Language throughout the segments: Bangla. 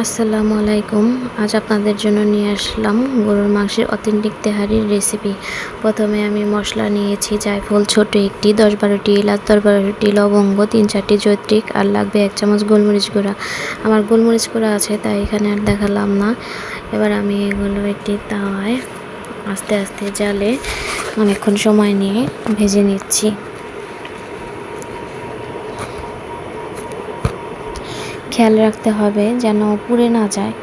আসসালামু আলাইকুম। আজ আপনাদের জন্য নিয়ে আসলাম গরুর মাংসের অথেন্টিক তেহারির রেসিপি প্রথমে আমি মশলা নিয়েছি, জায়ফল ছোট একটি, দশ বারোটি এলাচ, দশ বারোটি লবঙ্গ, তিন চারটি জৈত্রিক, আর লাগবে এক চামচ গোলমরিচ গুঁড়া। আমার গোলমরিচ গুঁড়া আছে, তাই এখানে আর দেখালাম না। এবার আমি এগুলো একটি তাওয়ায় আস্তে আস্তে জালে অনেকক্ষণ সময় নিয়ে ভেজে নিচ্ছি। খেয়াল রাখতে হবে যেন পুড়ে না যায়।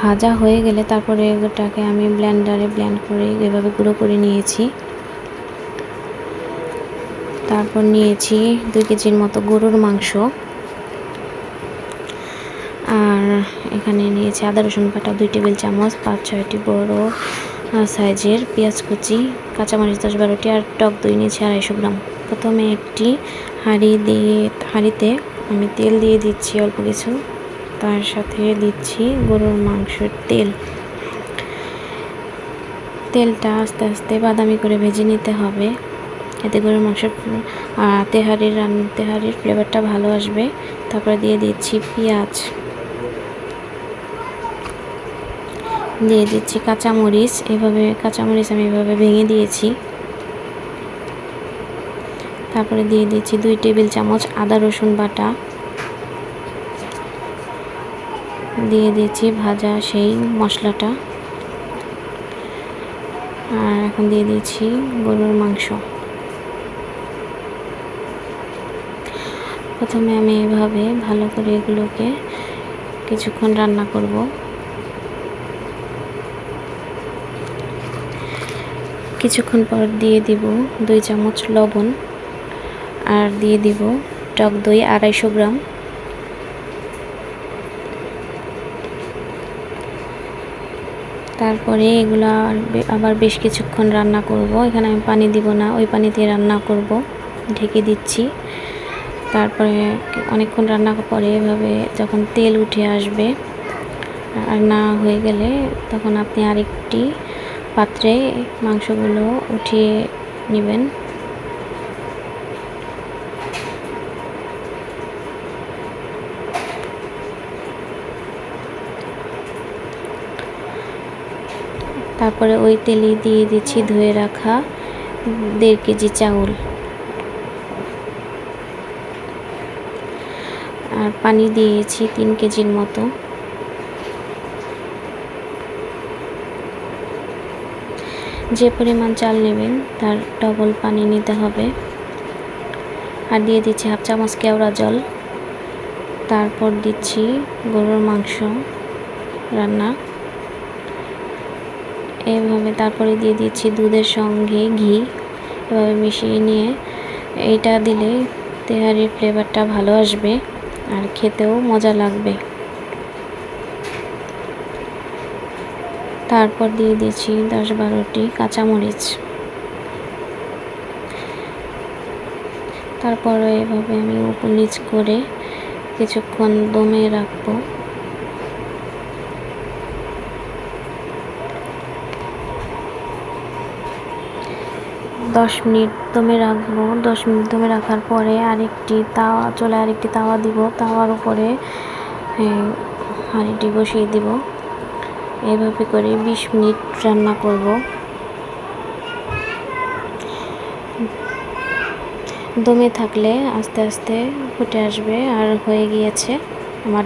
ভাজা হয়ে গেলে তারপরে ওটাকে আমি ব্লেন্ডারে ব্লেন্ড করে এভাবে গুঁড়ো করে নিয়েছি। তারপর নিয়েছি দুই কেজির মতো গরুর মাংস। আর এখানে নিয়েছি আদা রসুন বাটা, দুই টেবিল চামচ, পাঁচ ছয়টি বড় সাইজের পেঁয়াজ কুচি, কাঁচামরিচ দশ বারোটি আর টক দই নিয়েছি আড়াইশো গ্রাম। প্রথমে একটি হাঁড়ি দিয়ে, হাঁড়িতে আমি তেল দিয়ে দিচ্ছি অল্প কিছু। তার সাথে দিচ্ছি গরুর মাংসের তেল। তেলটা আস্তে আস্তে বাদামি করে ভেজে নিতে হবে। এতে গরুর মাংসের তেহারির রান তেহারির ফ্লেভারটা ভালো আসবে। তারপরে দিয়ে দিচ্ছি পেঁয়াজ। দিয়ে দিচ্ছি কাঁচামরিচ। এভাবে কাঁচামরিচ আমি এভাবে ভেঙে দিয়েছি। তারপরে দিয়ে দিচ্ছি দুই টেবিল চামচ আদা রসুন বাটা। দিয়ে দিচ্ছি ভাজা সেই মশলাটা। আর এখন দিয়ে দিচ্ছি গরুর মাংস। প্রথমে আমি এভাবে ভালো করে এগুলোকে কিছুক্ষণ রান্না করব। কিছুক্ষণ পর দিয়ে দিব দুই চামচ লবণ আর দিয়ে দিব টক দই আড়াইশো গ্রাম। তারপরে এগুলো আবার বেশ কিছুক্ষণ রান্না করব। এখানে আমি পানি দিব না, ওই পানি দিয়ে রান্না করব। ঢেকে দিচ্ছি। তারপরে অনেকক্ষণ রান্না পরে এভাবে যখন তেল উঠে আসবে আর না হয়ে গেলে তখন আপনি আরেকটি পাত্রে মাংসগুলো উঠিয়ে নেবেন। তারপরে ওই তেলে দিয়ে দিচ্ছি ধুয়ে রাখা দেড় কেজি চাউল। আর পানি দিয়েছি তিন কেজির মতো। যে পরিমাণ চাল নেবেন, তার ডবল পানি নিতে হবে। আর দিয়ে দিচ্ছি হাফ চামচ কেওড়া জল। তারপর দিচ্ছি গরুর মাংস রান্না। এভাবে তারপরে দিয়ে দিচ্ছি দুধের সঙ্গে ঘি। এভাবে মিশিয়ে নিয়ে এইটা দিলে তেহারির ফ্লেভারটা ভালো আসবে আর খেতেও মজা লাগবে। তারপর দিয়ে দিচ্ছি দশ বারোটি কাঁচামরিচ। তারপরে এভাবে আমি উপর নিচ করে কিছুক্ষণ দমে রাখব। দশ মিনিট দমে রাখব। দশ মিনিট দমে রাখার পরে আরেকটি তাওয়া চলে আরেকটি তাওয়া দিব। তাওয়ার উপরে হাঁড়িটি বসিয়ে দিব। এভাবে করে বিশ মিনিট রান্না করব। দমে থাকলে আস্তে আস্তে ফুটে আসবে আর হয়ে গিয়েছে আমার